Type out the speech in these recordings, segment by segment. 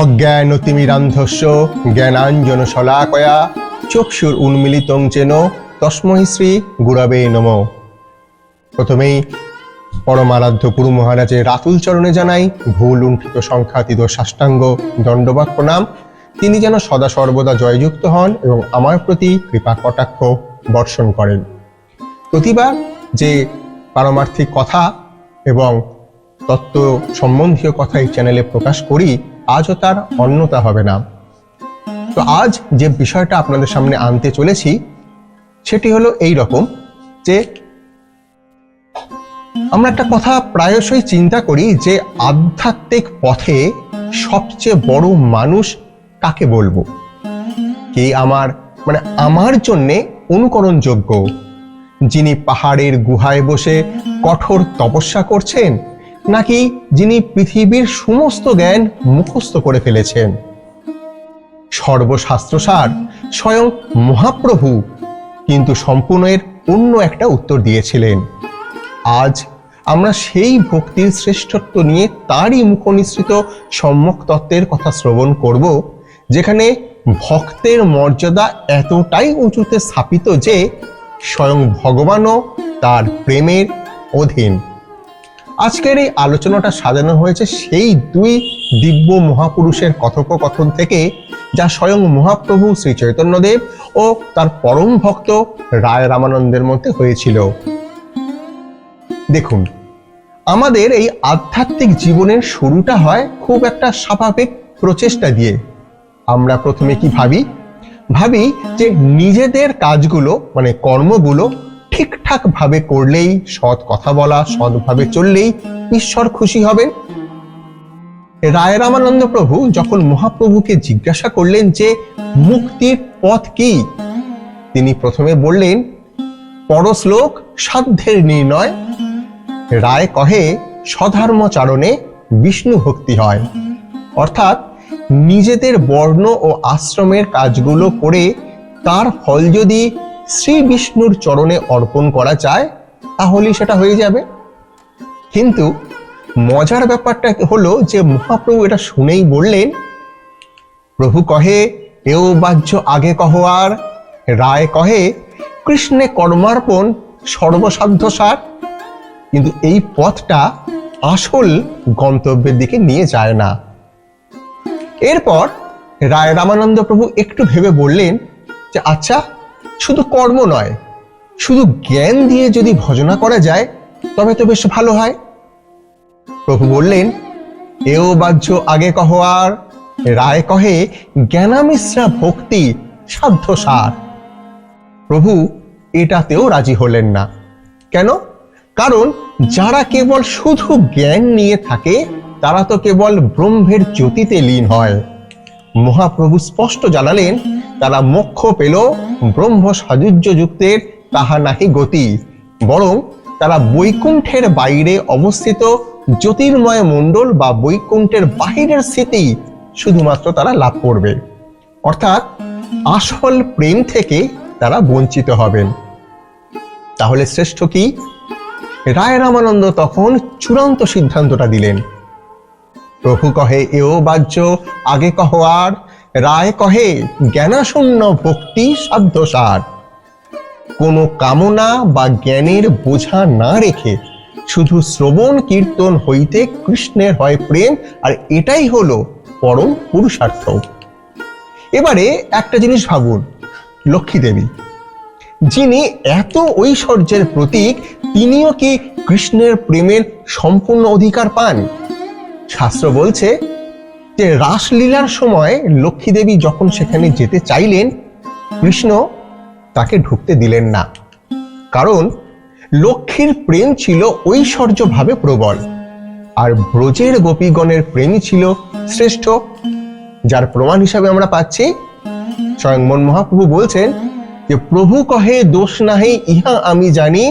অজ্ঞান তিমিরান্ধস্য, জ্ঞানাঞ্জন শলাকয়া, চক্ষুর উন্মিলিতং চেন, তস্মৈ শ্রী গুরাবে নম। প্রথমেই পরমারাধ্য গুরু মহারাজের রাতুল চরণে জানাই ভুল লুণ্ঠিত সংখ্যাতীত সাষ্টাঙ্গ দণ্ডবাক প্রণাম তিনি যেন সদা সর্বদা জয়যুক্ত হন এবং আমার প্রতি কৃপা কটাক্ষ বর্ষণ করেন। প্রতিবার যে পারমার্থিক কথা এবং তত্ত্ব সম্বন্ধীয় কথা এই চ্যানেলে প্রকাশ করি আজও তার অন্যতা হবে না। তো আজ যে বিষয়টা আপনাদের সামনে আনতে চলেছি, সেটি হলো এই রকম যে আমরা একটা কথা প্রায়শই চিন্তা করি যে আধ্যাত্মিক পথে সবচেয়ে বড় মানুষ কাকে বলব? কে আমার মানে আমার জন্যে অনুকরণযোগ্য? যিনি পাহাড়ের গুহায় বসে কঠোর তপস্যা করছেন নাকি যিনি পৃথিবীর সমস্ত জ্ঞান মুখস্থ করে ফেলেছেন? সর্বশাস্ত্রসার স্বয়ং মহাপ্রভু কিন্তু সম্পূর্ণের অন্য একটা উত্তর দিয়েছিলেন। আজ আমরা সেই ভক্তির শ্রেষ্ঠত্ব নিয়ে তারই মুখনিসৃত সম্যক তত্ত্বের কথা শ্রবণ করব, যেখানে ভক্তের মর্যাদা এতটাই উঁচুতে স্থাপিত যে স্বয়ং ভগবানও তার প্রেমের অধীন। আজকের এই আলোচনাটা সাজানো হয়েছে সেই দুই দিব্য মহাপুরুষের কথোপকথন থেকে, যা স্বয়ং মহাপ্রভু শ্রী চৈতন্যদেব ও তার পরম ভক্ত রায় রামানন্দের মধ্যে হয়েছিল। দেখুন, আমাদের এই আধ্যাত্মিক জীবনের শুরুটা হয় খুব একটা স্বাভাবিক প্রচেষ্টা দিয়ে। আমরা প্রথমে কি ভাবি? ভাবি যে নিজেদের কাজগুলো মানে কর্মগুলো ঠিকঠাক ভাবে করলেই, সৎ কথা বলা, সৎভাবে চললেই ঈশ্বর খুশি হবেন রায় রামানন্দ প্রভু যখন মহাপ্রভুকে জিজ্ঞাসা করলেন যে, মুক্তির পথ কি? তিনি প্রথমে বললেন, পরশ্লোক সাধ্যের নির্ণয়। রায় কহে স্বধর্মচারণে বিষ্ণু ভক্তি হয়। অর্থাৎ নিজেদের বর্ণ ও আশ্রমের কাজগুলো করে তার ফল যদি শ্রী বিষ্ণুর চরণে অর্পণ করা যায়, তাহলেই সেটা হয়ে যাবে। কিন্তু মজার ব্যাপারটা হলো যে মহাপ্রভু এটা শুনেই বললেন, প্রভু কহে, এও বাহ্য আগে কহ আর, রায় কহে, কৃষ্ণে কর্মার্পণ সর্বসাধ্য সার। কিন্তু এই পথটা আসল গন্তব্যের দিকে নিয়ে যায় না। এরপর রায় রামানন্দ প্রভু একটু ভেবে বললেন যে আচ্ছা শুধু কর্ম নয়, শুধু জ্ঞান দিয়ে যদি ভজনা করা যায়, তবে তো বেশ ভালো হয়। প্রভু বললেন, এও বাহ্য, আগে কহ আর, রায় কহে, জ্ঞানামিশ্রা ভক্তি সাধ্য সার। প্রভু এটাতেও রাজি হলেন না। কেন? কারণ যারা কেবল শুধু জ্ঞান নিয়ে থাকে, তারা তো কেবল ব্রহ্মের জ্যোতিতে লীন হয়। মহাপ্রভু স্পষ্ট জানালেন, তারা মোক্ষ পেল, ব্রহ্ম সাযুজ্য যুক্তের তাহা নাহি গতি। বরং তারা বৈকুণ্ঠের বাইরে অবস্থিত জ্যোতির্ময় মণ্ডল বা বৈকুণ্ঠের বাহিরের স্মৃতি শুধুমাত্র তারা লাভ করবে। অর্থাৎ আসল প্রেম থেকে তারা বঞ্চিত হবেন। তাহলে শ্রেষ্ঠ কি? রায় রামানন্দ তখন চূড়ান্ত সিদ্ধান্তটা দিলেন। প্রভু কহে, এও বাহ্য, আগে কহ আর, রায় কহে, জ্ঞানাশূন্য ভক্তি সাধ্য সার। কোনো কামনা বা জ্ঞানের বোঝা না রেখে শুধু শ্রবণ কীর্তন হইতে কৃষ্ণের হয় প্রেম, আর এটাই হলো পরম পুরুষার্থ। এবারে একটা জিনিস ভাবুন, লক্ষ্মী দেবী। যিনি এত ঐশ্বর্যের প্রতীক, তিনিও কি কৃষ্ণের প্রেমের সম্পূর্ণ অধিকার পান? শাস্ত্র বলছে যে রাসলীলার সময় লক্ষ্মী দেবী যখন সেখানে যেতে চাইলেন, কৃষ্ণ তাকে ঢুকতে দিলেন না। কারণ লক্ষ্মীর প্রেম ছিল ঐশ্বর্যভাবে প্রবল, আর ব্রজের গোপীগণের প্রেমই ছিল শ্রেষ্ঠ, যার প্রমাণ হিসাবে আমরা পাচ্ছি। স্বয়ং মন মহাপ্রভু বলছেন যে, প্রভু কহে, দোষ নাহি, ইহা আমি জানি,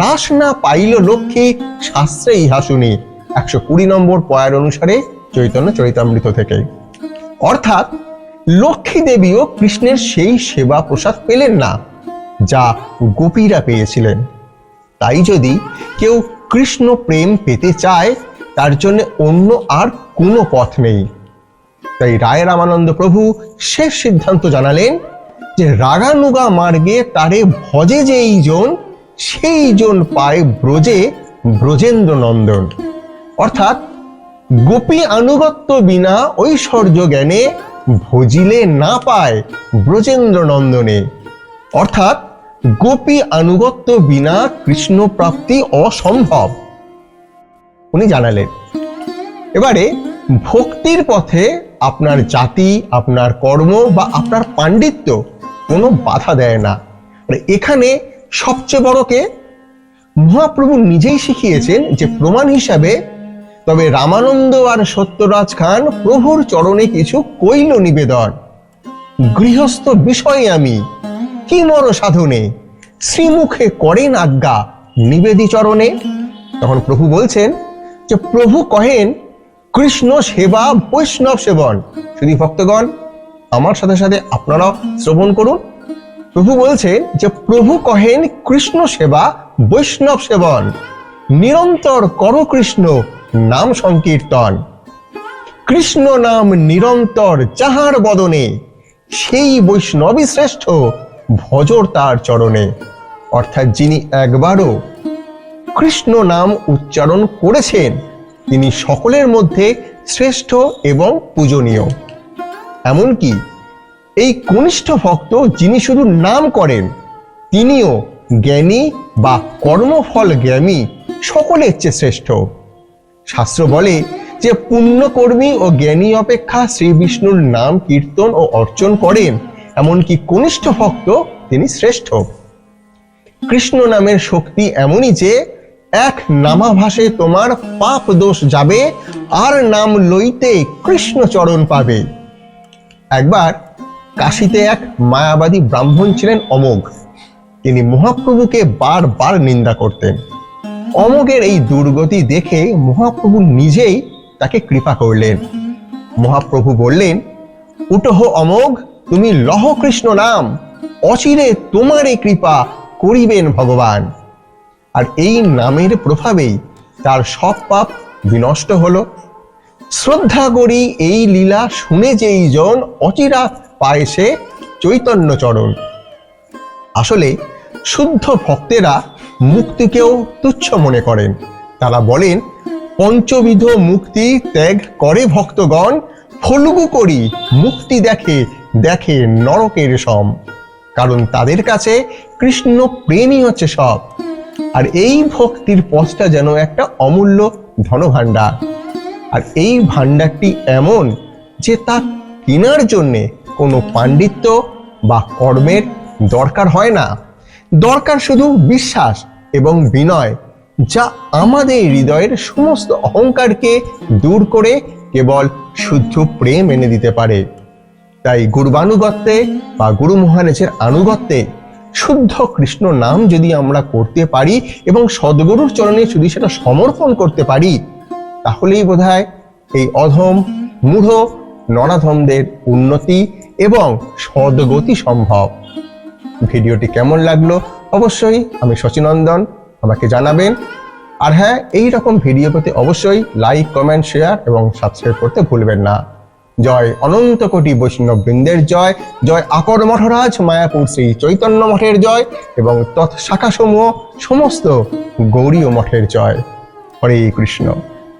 রাস না পাইল লক্ষ্মী, শাস্ত্রে ইহা শুনি। একশো কুড়ি নম্বর পয়ের অনুসারে চৈতন্য চরিতামৃত থেকে অর্থাৎ লক্ষ্মী দেবীও কৃষ্ণের সেই সেবা প্রসাদ পেলেন না, যা গোপীরা পেয়েছিলেন। তাই যদি কেউ কৃষ্ণ প্রেম পেতে চায়, তার জন্য অন্য আর কোনো পথ নেই। তাই রায় রামানন্দ প্রভু শেষ সিদ্ধান্ত জানালেন যে রাগানুগা মার্গে তারে ভজে যেই জন, সেই জন পায় ব্রজে ব্রজেন্দ্র নন্দন অর্থাৎ গোপী আনুগত্য বিনা ঐশ্বর্য জ্ঞানে ভজিলে না পায় ব্রজেন্দ্র নন্দনে অর্থাৎ গোপী আনুগত্য বিনা কৃষ্ণ প্রাপ্তি অসম্ভব। উনি জানালেন, এবারে ভক্তির পথে আপনার জাতি, আপনার কর্ম বা আপনার পাণ্ডিত্য কোনো বাধা দেয় না। এখানে সবচেয়ে বড় কে? মহাপ্রভু নিজেই শিখিয়েছেন যে প্রমাণ হিসাবে তবে রামানন্দ আর সত্যরাজ খান প্রভুর চরণে কিছু কইল নিবেদন। গৃহস্থ বিষয়ে আমি কি মর সাধনে, শ্রীমুখে করেন আজ্ঞা নিবেদি চরণে। তখন প্রভু বলছেন যে, প্রভু কহেন, কৃষ্ণ সেবা বৈষ্ণব সেবন। শুধু ভক্তগণ, আমার সাথে সাথে আপনারাও শ্রবণ করুন। প্রভু বলছেন যে, প্রভু কহেন, কৃষ্ণ সেবা বৈষ্ণব সেবন। নিরন্তর কর কৃষ্ণ নাম সংকীর্তন। কৃষ্ণ নাম নিরন্তর যাহার বদনে, সেই বৈষ্ণবী শ্রেষ্ঠ ভজর তার চরণে। অর্থাৎ যিনি একবারও কৃষ্ণ নাম উচ্চারণ করেছেন, তিনি সকলের মধ্যে শ্রেষ্ঠ এবং পূজনীয়। এমনকি এই কনিষ্ঠ ভক্ত যিনি শুধু নাম করেন, তিনিও জ্ঞানী বা কর্মফল জ্ঞানী সকলের চেয়ে শ্রেষ্ঠ। শাস্ত্র বলে যে পুণ্যকর্মী ও জ্ঞানী অপেক্ষা শ্রী বিষ্ণুর নাম কীর্তন ও অর্চন করেন, এমনকি কনিষ্ঠ ভক্ত তিনি শ্রেষ্ঠ। কৃষ্ণ নামের শক্তি এমনই যে এক নামাভাসে তোমার পাপ দোষ যাবে, আর নাম লইতে কৃষ্ণ চরণ পাবে। একবার কাশিতে এক মায়াবাদী ব্রাহ্মণ ছিলেন অমোঘ। তিনি মহাপ্রভুকে বারবার নিন্দা করতেন। অমোঘের এই দুর্গতি দেখে মহাপ্রভু নিজেই তাকে কৃপা করলেন। মহাপ্রভু বললেন, উঠহ অমোঘ, তুমি লহ কৃষ্ণ নাম, অচিরে তোমারই কৃপা করিবেন ভগবান। আর এই নামের প্রভাবেই তার সব পাপ বিনষ্ট হলো। শ্রদ্ধা করি এই লীলা শুনে যেই জন অচিরা পায় সে চৈতন্য চরণ। আসলে শুদ্ধ ভক্তেরা মুক্তিকেও তুচ্ছ মনে করেন। তারা বলেন, পঞ্চবিধ মুক্তি ত্যাগ করে ভক্তগণ, ফলগু করি, মুক্তি দেখে দেখে নরকের সম। কারণ তাদের কাছে কৃষ্ণ প্রেমই হচ্ছে সব। আর এই ভক্তির পথটা যেন একটা অমূল্য ধনভাণ্ডার। আর এই ভাণ্ডারটি এমন যে তা কেনার জন্যে কোনো পাণ্ডিত্য বা কর্মের দরকার হয় না। দরকার শুধু বিশ্বাস এবং বিনয়, যা আমাদের হৃদয়ের সমস্ত অহংকারকে দূর করে কেবল শুদ্ধ প্রেম এনে দিতে পারে। তাই গুরবানুগত্যে বা গুরু মহারাজের আনুগত্যে শুদ্ধ কৃষ্ণ নাম যদি আমরা করতে পারি এবং সদ্গুরুর চরণে যদি সেটা সমর্পণ করতে পারি, তাহলেই বোধহয় এই অধম, মূঢ়, নরাধমদের উন্নতি এবং সদ্গতি সম্ভব। ভিডিওটি কেমন লাগল অবশ্যই আমি শচীনন্দন, আমাকে জানাবেন। আর হ্যাঁ এই রকম ভিডিও পেতে অবশ্যই লাইক কমেন্ট শেয়ার এবং সাবস্ক্রাইব করতে ভুলবেন না। জয় অনন্ত কোটি বৈষ্ণব বৃন্দের জয় জয় আকর মঠরাজ মায়াপুর শ্রী চৈতন্য মঠের জয় এবং তৎ শাখাসমূহ সমস্ত গৌরীয় মঠের জয়। হরে কৃষ্ণ।